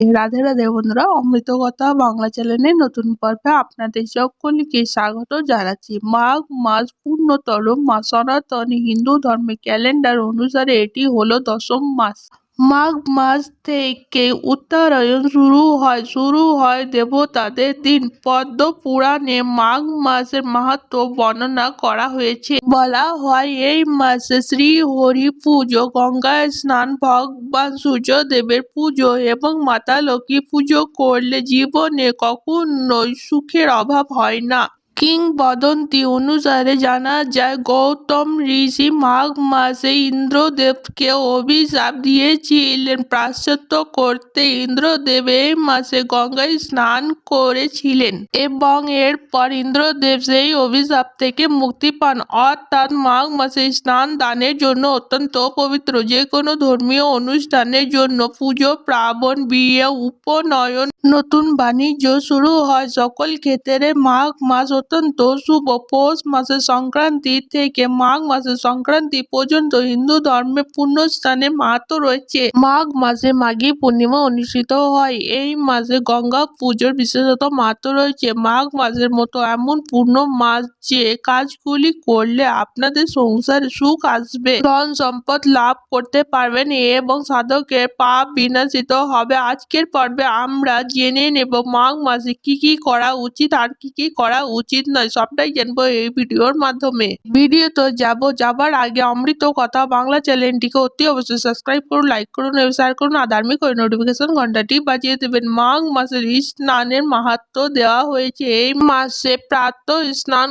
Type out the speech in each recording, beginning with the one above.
রাধে রাধে বন্ধুরা, অমৃত কথা বাংলা চ্যানেলে নতুন পর্বে আপনাদের সকলকে স্বাগত জানাচ্ছি। মাঘ মাস পূর্ণতর মাস সনাতন হিন্দু ধর্মের ক্যালেন্ডার অনুসারে এটি হলো দশম মাস। মাঘ মাস থেকে উত্তরায়ণ শুরু হয় শুরু হয় দেবতাদের দিন। পদ্ম পুরাণে মাঘ মাসের মাহাত্ম বর্ণনা করা হয়েছে। বলা হয় এই মাসে শ্রী হরি পুজো, গঙ্গায় স্নান, ভগবান সূর্যদেবের পুজো এবং মাতা লক্ষ্মী পুজো করলে জীবনে কখনোই সুখের অভাব হয় না। কিংবদন্তি অনুসারে জানা যায়, গৌতম ঋষি মাঘ মাসে ইন্দ্রদেবকে অভিশাপ দিয়েছিলেন। প্রাশ্চাত্য করতে ইন্দ্রদেব এই মাসে গঙ্গায় স্নান করেছিলেন এবং এরপর ইন্দ্রদেব সেই অভিশাপ থেকে মুক্তি পান। অর্থাৎ মাঘ মাসে স্নান দানের জন্য অত্যন্ত পবিত্র। যে কোনো ধর্মীয় অনুষ্ঠানের জন্য পুজো, প্রাবণ, বিয়ে, উপনয়ন, নতুন বাণিজ্য শুরু হয়। সকল ক্ষেত্রে মাঘ মাস অত্যন্ত শুভ পৌষ মাসের সংক্রান্তি থেকে মাঘ মাসের সংক্রান্তি পর্যন্ত হিন্দু ধর্মে পূর্ণ স্থানে মাহাত্ম রয়েছে। মাঘ মাসে মাঘী পূর্ণিমা অনুষ্ঠিত হয়। এই মাসে গঙ্গা পুজোর বিশেষত মাহাত্ম রয়েছে। মাঘ মাসের মতো এমন পূর্ণ মাস যে কাজগুলি করলে আপনাদের সংসারে সুখ আসবে। ধন সম্পদ লাভ করতে পারবেন এবং সাধকের পাপ বিনাশিত হবে। আজকের পর্বে আমরা জেনে নেব মাঘ মাসে কি কি করা উচিত আর কি কি করা উচিত। নয় সবটাই জানব এই ভিডিওর মাধ্যমে। ভিডিও তো যাব যাবার আগে অমৃত কথা বাংলা চ্যানেলটিকে অতি অবশ্যই সাবস্ক্রাইব করুন লাইক করুন, এবং শেয়ার করুন, আর ধার্মিক ওই নোটিফিকেশন ঘন্টাটি বাজিয়ে দেবেন। মাঘ মাসের স্নানের মাহাত্ম দেওয়া হয়েছে। এই মাসে প্রাত স্নান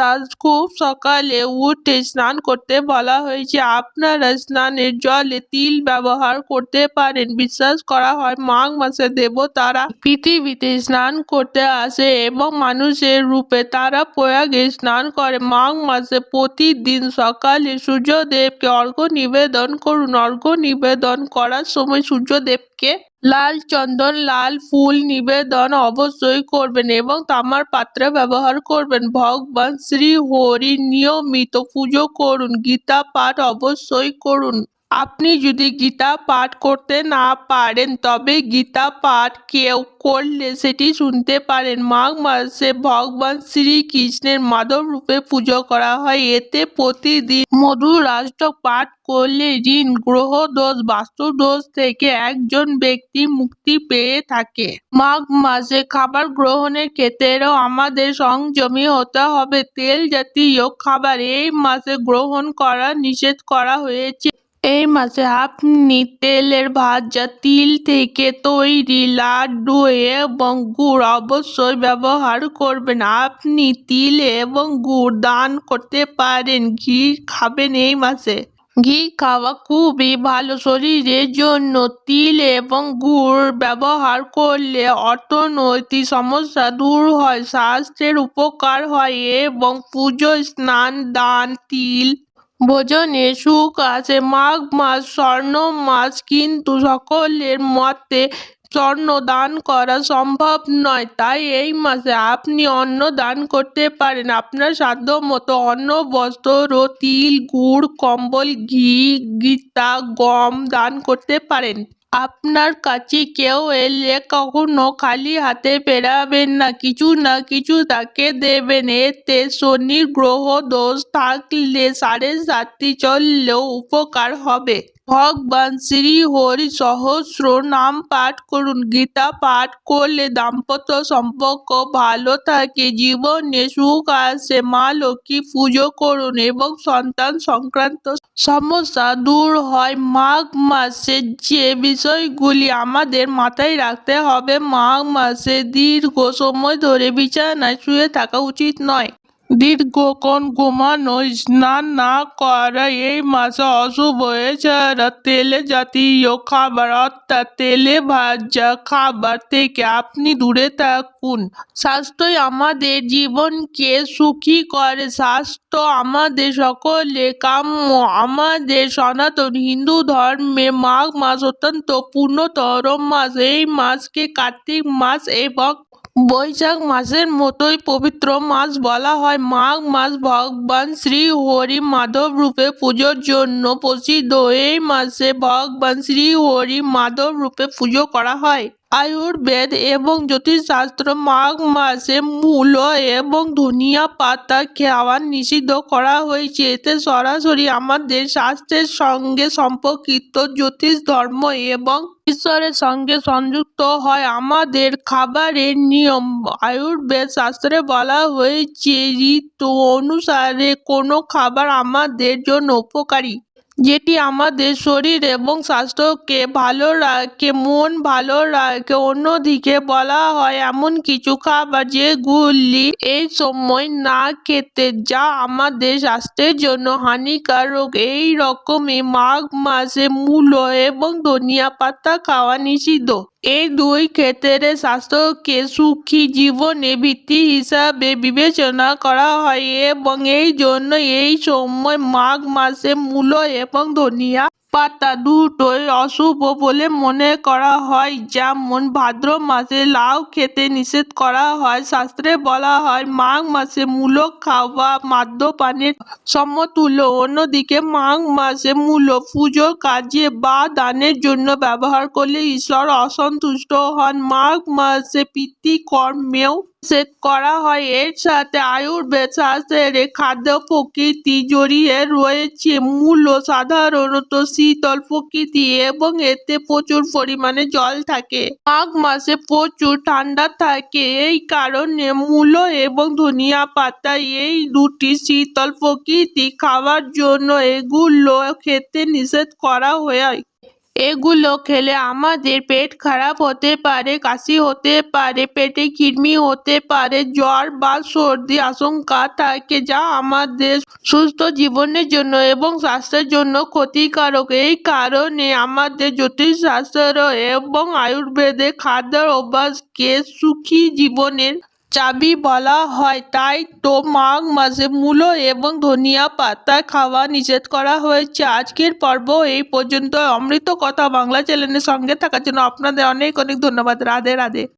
অর্থাৎ খুব সকালে উঠে স্নান করতে বলা হয়েছে। আপনারা স্নানের জলে তিল ব্যবহার করতে পারেন। বিশ্বাস করা হয়, মাঘ মাসে দেবতারা পৃথিবীতে স্নান করতে আসে এবং মানুষের রূপে তারা প্রয়াগে স্নান করে। মাঘ মাসে প্রতিদিন সকালে সূর্যদেবকে অর্ঘ্য নিবেদন করুন। অর্ঘ্য নিবেদন করার সময় সূর্যদেবকে লাল চন্দন, লাল ফুল নিবেদন অবশ্যই করবেন এবং তামার পাত্র ব্যবহার করবেন। ভগবান শ্রী হরি নিয়মিত পুজো করুন, গীতা পাঠ অবশ্যই করুন। আপনি যদি গীতা পাঠ করতে না পারেন, তবে গীতা পাঠ কেউ করলে সেটি শুনতে পারেন। মাঘ মাসে ভগবান শ্রীকৃষ্ণের মাধব রূপে পুজো করা হয়। এতে প্রতিদিন মধু রাষ্ট্র পাঠ করলে ঋণ, গ্রহ দোষ, বাস্তু দোষ থেকে একজন ব্যক্তি মুক্তি পেয়ে থাকে। মাঘ মাসে খাবার গ্রহণের ক্ষেত্রেও আমাদের সংযমী হতে হবে। তেল জাতীয় খাবার এই মাসে গ্রহণ করা নিষেধ করা হয়েছে। এই মাসে আপনি তেলের ভাজা তিল থেকে তৈরি লাড্ডু এবং গুড় অবশ্যই ব্যবহার করবেন। আপনি তিল এবং গুড় দান করতে পারেন। ঘি খাবেন এই মাসে। ঘি খাওয়া খুবই ভালো। শরীরের জন্য তিল এবং গুড় ব্যবহার করলে অর্থনৈতিক সমস্যা দূর হয়, স্বাস্থ্যের উপকার হয় এবং পুজো স্নান, দান, তিল ভোজনে সুখ আছে মাঘ মাস, স্বর্ণ মাস, কিন্তু সকলের মতে স্বর্ণ দান করা সম্ভব নয়। তাই এই মাসে আপনি অন্ন দান করতে পারেন। আপনার সাধ্য মতো অন্ন, বস্ত্র, তিল, গুড়, কম্বল, ঘি, গীতা, গম দান করতে পারেন। আপনার কাছে কেউ এলে কখনো খালি হাতে ফেরাবেন না, কিছু না কিছু তাকে দেবেন। এতে শনির গ্রহ দোষ থাকলে সাড়ে সাতটি চললেও উপকার হবে। ভগবান শ্রী হরি সহস্র নাম পাঠ করুন। গীতা পাঠ করলে দাম্পত্য সম্পর্ক ভালো থাকে, জীবনে সুখ আসে, মা লক্ষ্মী পুজো করুন এবং সন্তান সংক্রান্ত সমস্যা দূর হয়। মাঘ মাসে যে বিষয়গুলি আমাদের মাথায় রাখতে হবে, মাঘ মাসে দীর্ঘ সময় ধরে বিছানায় শুয়ে থাকা উচিত নয়। দীর্ঘক্ষণ ঘুমানো, স্নান না করা, এই মাসে অশুভ এছাড়া তেলে জাতীয় খাবার, অর্থাৎ তেলে ভাজা খাবার থেকে আপনি দূরে থাকুন। স্বাস্থ্যই আমাদের জীবনকে সুখী করে। স্বাস্থ্য আমাদের সকলে কাম্য। আমাদের সনাতন হিন্দু ধর্মে মাঘ মাস অত্যন্ত পূর্ণতর মাস। এই মাসকে কার্তিক মাস এবং বৈশাখ মাসের মতোই পবিত্র মাস বলা হয়। মাঘ মাস ভগবান শ্রী হরি মাধব রূপে পুজোর জন্য প্রসিদ্ধ। এই মাসে ভগবান শ্রী হরি মাধব রূপে পুজো করা হয়। আয়ুর্বেদ এবং জ্যোতিষশাস্ত্র মাঘ মাসে মূলো এবং ধনিয়া পাতা খাওয়া নিষিদ্ধ করা হয়েছে। এতে সরাসরি আমাদের স্বাস্থ্যের সঙ্গে সম্পর্কিত, জ্যোতিষ, ধর্ম এবং ঈশ্বরের সঙ্গে সংযুক্ত হয়। আমাদের খাবারের নিয়ম, আয়ুর্বেদ শাস্ত্রে বলা হয়েছে, ঋতু অনুসারে কোনো খাবার আমাদের জন্য উপকারী। যেটি আমাদের শরীর এবং স্বাস্থ্যকে ভালো রাখে, মন ভালো রাখে। অন্যদিকে বলা হয়, এমন কিছু খাবার যেগুলি এই সময় না খেতে, যা আমাদের স্বাস্থ্যের জন্য হানিকারক। এই রকমই মাঘ মাসে মূলো এবং ধনিয়া পাতা খাওয়া নিষিদ্ধ। এই দুই ক্ষেত্রে স্বাস্থ্যকে সুখী জীবনে ভিত্তি হিসাবে বিবেচনা করা হয় এবং এই জন্য এই সময় মাঘ মাসে মূলো এবং ধনিয়া পাতা দুটোই অশুভ বলে মনে করা হয় যেমন ভাদ্র মাসে লাউ খেতে নিষেধ করা হয়। শাস্ত্রে বলা হয়, মাঘ মাসে মূলো খাওয়া মাদ্যপানের সমতুল্য। অন্যদিকে মাঘ মাসে মূলো পুজোর কাজে বা দানের জন্য ব্যবহার করলে ঈশ্বর অসন্তুষ্ট হন। মাঘ মাসে পিতৃকর্মেও সেট করা হয়। এর সাথে আয়ুর্বেদ শাস্ত্রের খাদ্য প্রকৃতি জড়িয়ে রয়েছে। মূলো সাধারণত শীতল প্রকৃতি এবং এতে প্রচুর পরিমাণে জল থাকে। মাঘ মাসে প্রচুর ঠান্ডা থাকে। এই কারণে মূলো এবং ধনিয়া পাতা এই দুটি শীতল প্রকৃতি খাওয়ার জন্য এগুলো খেতে নিষেধ করা হয়। এগুলো খেলে আমাদের পেট খারাপ হতে পারে, কাশি হতে পারে, পেটে কৃমি হতে পারে, জ্বর বা সর্দি আশঙ্কা থাকে যা আমাদের সুস্থ জীবনের জন্য এবং স্বাস্থ্যের জন্য ক্ষতিকারক। এই কারণে আমাদের জ্যোতিষশাস্ত্র এবং আয়ুর্বেদে খাদ্যের অভ্যাসকে সুখী জীবনের চাবি বলা হয়, তাই তো মাঘ মাসে মূলো এবং ধনিয়া পাতা খাওয়া নিষেধ করা হয়েছে। আজকের পর্ব এই পর্যন্ত অমৃত কথা বাংলা চ্যানেলের সঙ্গে থাকার জন্য আপনাদের অনেক অনেক ধন্যবাদ। রাধে রাধে।